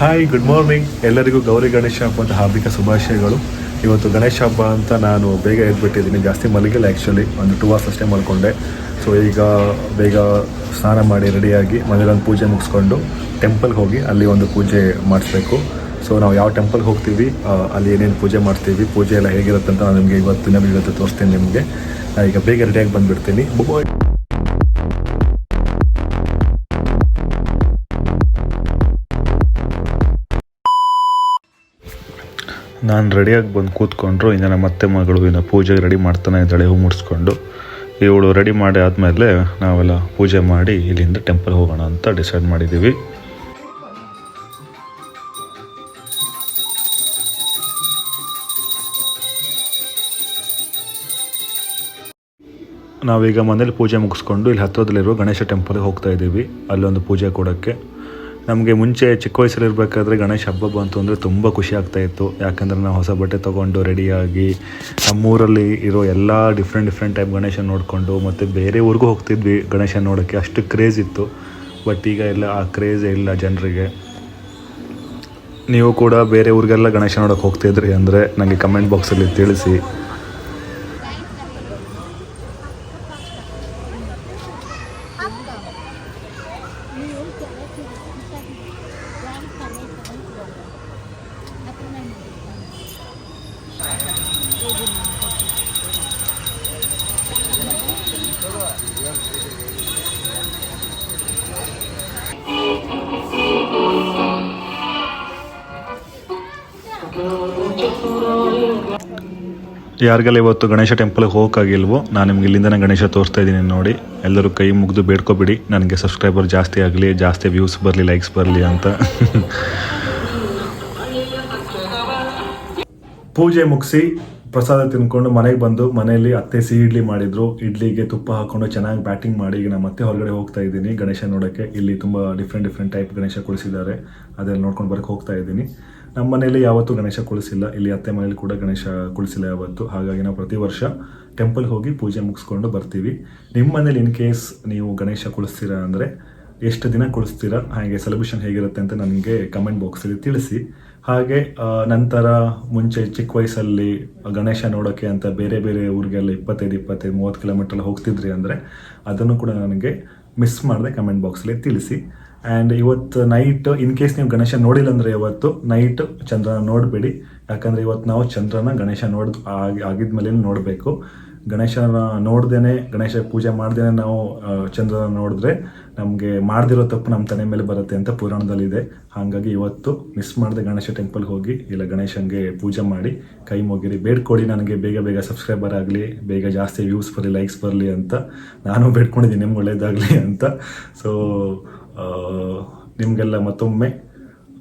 Hi good morning ಎಲ್ಲರಿಗೂ ಗೌರಿ ಗಣೇಶ ಹಬ್ಬದ ಹಾರ್ದಿಕ ಶುಭಾಶಯಗಳು. ಇವತ್ತು ಗಣೇಶ ಹಬ್ಬ ಅಂತ ನಾನು ಬೇಗ ಎದ್ಬಿಟ್ಟಿದ್ದೀನಿ. ಜಾಸ್ತಿ ಮಲಗಿಲ್ಲ ಆ್ಯಕ್ಚುಲಿ ಒಂದು ಟೂ ಅವರ್ಸ್ ಅಷ್ಟೇ ಮಲ್ಕೊಂಡೆ. ಸೊ ಈಗ ಬೇಗ ಸ್ನಾನ ಮಾಡಿ ರೆಡಿಯಾಗಿ ಮನೇಲೊಂದು ಪೂಜೆ ಮುಗಿಸ್ಕೊಂಡು ಟೆಂಪಲ್ಗೆ ಹೋಗಿ ಅಲ್ಲಿ ಒಂದು ಪೂಜೆ ಮಾಡಿಸ್ಬೇಕು. ಸೊ ನಾವು ಯಾವ ಟೆಂಪಲ್ಗೆ ಹೋಗ್ತೀವಿ ಅಲ್ಲಿ ಏನೇನು ಪೂಜೆ ಮಾಡ್ತೀವಿ, ಪೂಜೆ ಎಲ್ಲ ಹೇಗಿರುತ್ತೆ ಅಂತ ನಾನು ನಿಮಗೆ ಇವತ್ತಿನ ವಿಡಿಯೋದ ತೋರಿಸ್ತೀನಿ ನಿಮಗೆ. ಈಗ ಬೇಗ ರೆಡಿಯಾಗಿ ಬಂದುಬಿಡ್ತೀನಿ. ನಾನು ರೆಡಿಯಾಗಿ ಬಂದು ಕೂತ್ಕೊಂಡ್ರು, ಇನ್ನು ನಮ್ಮ ಅತ್ತೆ ಮಗಳು ಇನ್ನು ಪೂಜೆಗೆ ರೆಡಿ ಮಾಡ್ತಾನೆ ಇದ್ದಾಳೆ, ಹೂ ಮುಡಿಸ್ಕೊಂಡು. ಇವಳು ರೆಡಿ ಮಾಡಿ ಆದಮೇಲೆ ನಾವೆಲ್ಲ ಪೂಜೆ ಮಾಡಿ ಇಲ್ಲಿಂದ ಟೆಂಪಲ್ ಹೋಗೋಣ ಅಂತ ಡಿಸೈಡ್ ಮಾಡಿದ್ದೀವಿ ನಾವೀಗ ಮನೇಲಿ ಪೂಜೆ ಮುಗಿಸ್ಕೊಂಡು ಇಲ್ಲಿ ಹತ್ತಿರದಲ್ಲಿರುವ ಗಣೇಶ ಟೆಂಪಲ್ಗೆ ಹೋಗ್ತಾ ಇದ್ದೀವಿ ಅಲ್ಲೊಂದು ಪೂಜೆ ಕೊಡೋಕ್ಕೆ. ನಮಗೆ ಮುಂಚೆ ಚಿಕ್ಕ ವಯಸ್ಸಲ್ಲಿರಬೇಕಾದ್ರೆ ಗಣೇಶ ಹಬ್ಬ ಬಂತು ಅಂದರೆ ತುಂಬ ಖುಷಿ ಆಗ್ತಾ ಇತ್ತು. ಯಾಕಂದರೆ ನಾವು ಹೊಸ ಬಟ್ಟೆ ತೊಗೊಂಡು ರೆಡಿಯಾಗಿ ನಮ್ಮೂರಲ್ಲಿ ಇರೋ ಎಲ್ಲ ಡಿಫ್ರೆಂಟ್ ಡಿಫ್ರೆಂಟ್ ಟೈಪ್ ಗಣೇಶನ ನೋಡಿಕೊಂಡು ಮತ್ತು ಬೇರೆ ಊರಿಗೂ ಹೋಗ್ತಿದ್ವಿ ಗಣೇಶ ನೋಡೋಕ್ಕೆ. ಅಷ್ಟು ಕ್ರೇಜ್ ಇತ್ತು. ಬಟ್ ಈಗ ಎಲ್ಲ ಆ ಕ್ರೇಜ್ ಇಲ್ಲ ಜನರಿಗೆ. ನೀವು ಕೂಡ ಬೇರೆ ಊರಿಗೆಲ್ಲ ಗಣೇಶ ನೋಡೋಕ್ಕೆ ಹೋಗ್ತಿದ್ರಿ ಅಂದರೆ ನನಗೆ ಕಮೆಂಟ್ ಬಾಕ್ಸಲ್ಲಿ ತಿಳಿಸಿ. chợ thì cũng xanh quán cà phê cũng được ಯಾರಿಗೆಲ್ಲ ಇವತ್ತು ಗಣೇಶ ಟೆಂಪಲ್ಗೆ ಹೋಗೋಕ್ಕಾಗಿಲ್ವೋ, ನಾನು ನಿಮ್ಗೆ ಇಲ್ಲಿಂದನೇ ಗಣೇಶ ತೋರಿಸ್ತಾ ಇದ್ದೀನಿ ನೋಡಿ. ಎಲ್ಲರೂ ಕೈ ಮುಗಿದು ಬೇಡ್ಕೊಬಿಡಿ. ನನಗೆ ಸಬ್ಸ್ಕ್ರೈಬರ್ ಜಾಸ್ತಿ ಆಗಲಿ, ಜಾಸ್ತಿ ವ್ಯೂಸ್ ಬರಲಿ, ಲೈಕ್ಸ್ ಬರಲಿ ಅಂತ. ಪೂಜೆ ಮುಗಿಸಿ ಪ್ರಸಾದ ತಿನ್ಕೊಂಡು ಮನೆಗೆ ಬಂದು ಮನೆಯಲ್ಲಿ ಅತ್ತೆ ಸಿಹಿ ಇಡ್ಲಿ ಮಾಡಿದ್ರು. ಇಡ್ಲಿಗೆ ತುಪ್ಪ ಹಾಕೊಂಡು ಚೆನ್ನಾಗಿ ಬ್ಯಾಟಿಂಗ್ ಮಾಡಿ ಈಗ ನಾನು ಮತ್ತೆ ಹೊರಗಡೆ ಹೋಗ್ತಾ ಇದ್ದೀನಿ. ಗಣೇಶ ನೋಡೋಕ್ಕೆ ಇಲ್ಲಿ ತುಂಬ ಡಿಫ್ರೆಂಟ್ ಡಿಫ್ರೆಂಟ್ ಟೈಪ್ ಗಣೇಶ ಕುಳಿಸಿದ್ದಾರೆ. ಅದೆಲ್ಲ ನೋಡ್ಕೊಂಡು ಬರಕ್ಕೆ ಹೋಗ್ತಾ ಇದ್ದೀನಿ. ನಮ್ಮ ಮನೆಯಲ್ಲಿ ಯಾವತ್ತೂ ಗಣೇಶ ಕುಳಿಸಿಲ್ಲ. ಇಲ್ಲಿ ಅತ್ತೆ ಮನೆಯಲ್ಲಿ ಕೂಡ ಗಣೇಶ ಕುಳಿಸಿಲ್ಲ ಯಾವತ್ತು. ಹಾಗಾಗಿ ನಾವು ಪ್ರತಿ ವರ್ಷ ಟೆಂಪಲ್ ಹೋಗಿ ಪೂಜೆ ಮುಗಿಸ್ಕೊಂಡು ಬರ್ತೀವಿ. ನಿಮ್ಮ ಮನೇಲಿ ಇನ್ ಕೇಸ್ ನೀವು ಗಣೇಶ ಕುಳಿಸ್ತೀರಾ ಅಂದರೆ ಎಷ್ಟು ದಿನ ಕುಳಿಸ್ತೀರಾ, ಹಾಗೆ ಸೆಲೆಬ್ರೇಷನ್ ಹೇಗಿರುತ್ತೆ ಅಂತ ನನಗೆ ಕಮೆಂಟ್ ಬಾಕ್ಸಲ್ಲಿ ತಿಳಿಸಿ. ಹಾಗೆ ನಂತರ ಮುಂಚೆ ಚಿಕ್ಕ ವಯಸ್ಸಲ್ಲಿ ಗಣೇಶ ನೋಡೋಕ್ಕೆ ಅಂತ ಬೇರೆ ಬೇರೆ ಊರಿಗೆಲ್ಲ ಇಪ್ಪತ್ತೈದು ಇಪ್ಪತ್ತೈದು, ಮೂವತ್ತು ಕಿಲೋಮೀಟರ್ ಹೋಗ್ತಿದ್ರಿ ಅಂದರೆ ಅದನ್ನು ಕೂಡ ನನಗೆ ಮಿಸ್ ಮಾಡದೆ ಕಮೆಂಟ್ ಬಾಕ್ಸಲ್ಲಿ ತಿಳಿಸಿ. ಆ್ಯಂಡ್ ಇವತ್ತು ನೈಟ್ ಇನ್ ಕೇಸ್ ನೀವು ಗಣೇಶ ನೋಡಿಲ್ಲ ಅಂದರೆ ಇವತ್ತು ನೈಟ್ ಚಂದ್ರನ ನೋಡಬೇಡಿ. ಯಾಕಂದರೆ ಇವತ್ತು ನಾವು ಚಂದ್ರನ ಗಣೇಶ ನೋಡ್, ಆಗಿ, ಆಗಿದ್ಮೇಲೆ ನೋಡಬೇಕು. ಗಣೇಶನ ನೋಡ್ದೇನೆ, ಗಣೇಶ ಪೂಜೆ ಮಾಡ್ದೇನೆ ನಾವು ಚಂದ್ರನ ನೋಡಿದ್ರೆ ನಮಗೆ ಮಾಡ್ದಿರೋ ತಪ್ಪು ನಮ್ಮ ತನೆ ಮೇಲೆ ಬರುತ್ತೆ ಅಂತ ಪುರಾಣದಲ್ಲಿದೆ ಹಾಗಾಗಿ ಇವತ್ತು ಮಿಸ್ ಮಾಡದೆ ಗಣೇಶ ಟೆಂಪಲ್ಗೆ ಹೋಗಿ, ಇಲ್ಲ ಗಣೇಶನಿಗೆ ಪೂಜೆ ಮಾಡಿ, ಕೈ ಮುಗಿರಿ. ಬೇಡ್ಕೊಡಿ ನನಗೆ, ಬೇಗ ಬೇಗ ಸಬ್ಸ್ಕ್ರೈಬರ್ ಆಗಲಿ, ಬೇಗ ಜಾಸ್ತಿ ವ್ಯೂಸ್ ಬರಲಿ ಲೈಕ್ಸ್ ಬರಲಿ ಅಂತ. ನಾನು ಬೇಡ್ಕೊಂಡಿದ್ದೀನಿ ನಿಮ್ಗೆ ಒಳ್ಳೇದಾಗಲಿ ಅಂತ. ಸೊ ನಿಮಗೆಲ್ಲ ಮತ್ತೊಮ್ಮೆ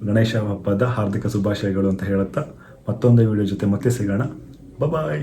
ಗಣೇಶ ಹಬ್ಬದ ಹಾರ್ದಿಕ ಶುಭಾಶಯಗಳು ಅಂತ ಹೇಳುತ್ತಾ ಮತ್ತೊಂದು ವಿಡಿಯೋ ಜೊತೆ ಮತ್ತೆ ಸಿಗೋಣ. ಬಾಯ್